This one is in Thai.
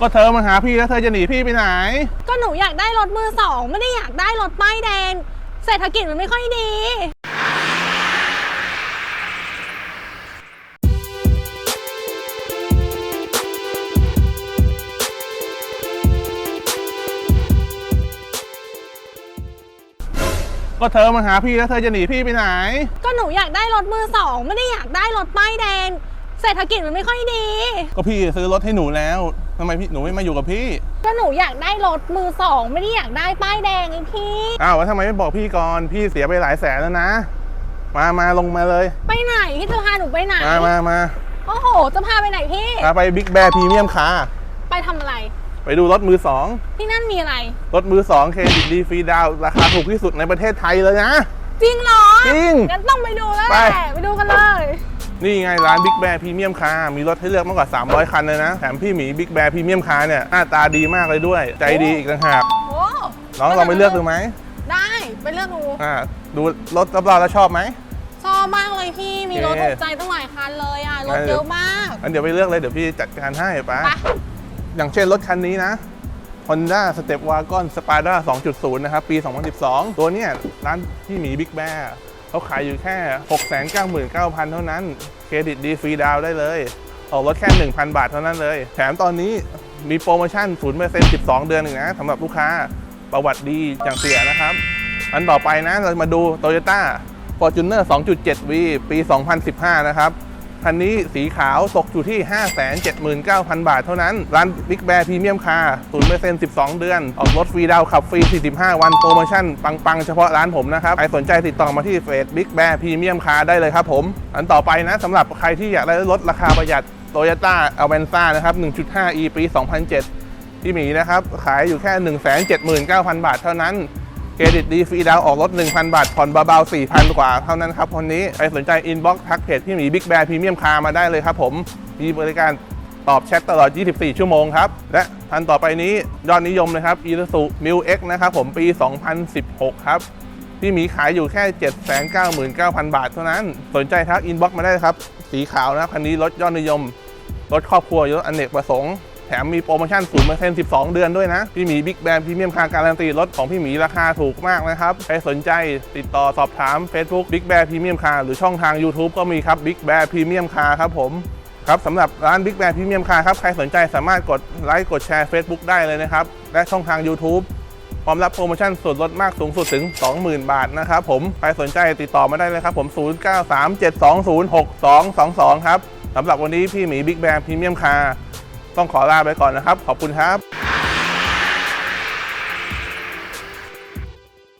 ก็เธอมาหาพี่แล้วเธอจะหนีพี่ไปไหน ก็หนูอยากได้รถมือสองไม่ได้อยากได้รถป้ายแดง เศรษฐกิจมันไม่ค่อยดี ก็เธอมาหาพี่แล้วเธอจะหนีพี่ไปไหน ก็หนูอยากได้รถมือสองไม่ได้อยากได้รถป้ายแดง เศรษฐกิจมันไม่ค่อยดี ก็พี่ซื้อรถให้หนูแล้วทำไมพี่หนูไม่มาอยู่กับพี่ก็หนูอยากได้รถมือสองไม่ได้อยากได้ป้ายแดงไอ้พี่ อ้าวแล้วทำไมไม่บอกพี่ก่อนพี่เสียไปหลายแสนแล้วนะ มามาลงมาเลย ไปไหนพี่จะพาหนูไปไหนมามามาโอ้โห จะพาไปไหนพี่ พาไปบิ๊กแบร์พรีเมียมคาร์ไปทำอะไร ไปดูรถมือสองที่นั่นมีอะไร รถมือสองเครดิตดีฟรีดาวน์ราคาถูกที่สุดในประเทศไทยเลยนะ จริงเหรอจริงงั้นต้องไปดูแล้วแหไปละไปดูกันเลย นี่ไงร้านบิ๊กแบร์พรีเมียมคาร์มีรถให้เลือกมากกว่า 300 คันเลยนะ แถมพี่หมีบิ๊กแบร์พรีเมียมคาร์เนี่ยหน้าตาดีมากเลยด้วย ใจดีอีกต่างหากโอ้น้องลองไปเลือกดูไหมได้ไปเลือกดูอ่าดูรถรอบๆแล้วชอบไหมชอบมากเลยพี่มีรถโอเคถูกใจตั้งหลายคันเลยอะรถงั้นเยอะมากงั้นเดี๋ยวไปเลือกเลยเดี๋ยวพี่จัดการให้ไปไปอย่างเช่นรถคันนี้นะ Honda Step Wagon Spada 2.0 นะครับ ปี 2012 ตัวเนี้ยร้านพี่หมีบิ๊กแบร์ เขาขายอยู่แค่ 699,000 เท่านั้น เครดิตดีฟรีดาวได้เลย ออกรถแค่ 1,000 บาทเท่านั้นเลย แถมตอนนี้มีโปรโมชั่น 0% 12 เดือนหนึ่งนะสำหรับลูกค้าประวัติดีอย่างเสียนะครับ อันต่อไปนะเรามาดู Toyota Fortuner 2.7V ปี 2015 นะครับ คันนี้สีขาวตกอยู่ที่ 579,000 บาทเท่านั้น ร้าน Big Bear Premium Car 0% 12 เดือน ออกรถฟรีดาวขับฟรี 45 วันโปรโมชั่น ปัง ๆ เฉพาะร้านผมนะครับ ใครสนใจติดต่อมาที่เฟซ Big Bear Premium Car ได้เลยครับผม อันต่อไปนะสำหรับใครที่อยากได้รถราคาประหยัด Toyota Avanza นะครับ 1.5e ปี 2007ที่หมีนะครับขายอยู่แค่ 179,000 บาทเท่านั้น เครดิตดีฟรีดาวออกรถ 1,000 บาท ผ่อนเบาๆ 4,000 กว่าเท่านั้นครับคนนี้ ใครสนใจอินบ็อกซ์ทักเพจพี่หมีบิ๊กแบร์พรีเมียมคาร์มาได้เลยครับผม มีบริการตอบแชทตลอด 24 ชั่วโมงครับ และทันต่อไปนี้ยอดนิยมเลยครับ i s u m i l X นะครับผมปี 2016 ครับพี่หมีขายอยู่แค่ 799,000 บาทเท่านั้น สนใจทักอินบ็อกซ์มาได้ครับ สีขาวนะครับคันนี้รถยอดนิยม รถครอบครัวรถอเนกประสงค์ แถมมีโปรโมชั่น 0% 12 เดือนด้วยนะ พี่หมีบิ๊กแบรนด์พรีเมียมคาร์การันตีรถของพี่หมีราคาถูกมากนะครับ ใครสนใจติดต่อสอบถาม Facebook Big Bear Premium Car หรือช่องทาง YouTube ก็มีครับ Big Bear Premium Car ครับผมครับสำหรับร้าน Big Bear Premium Car ครับ ใครสนใจสามารถกดไลค์กดแชร์ Facebook ได้เลยนะครับ และช่องทาง YouTube พร้อมรับโปรโมชั่นส่วนลดมากสูงสุดถึง 20,000 บาทนะครับผม ใครสนใจติดต่อมาได้เลยครับผม 0937206222 ครับสำหรับวันนี้พี่หมีบิ๊กแบ ต้องขอลาไปก่อนนะครับ ขอบคุณครับ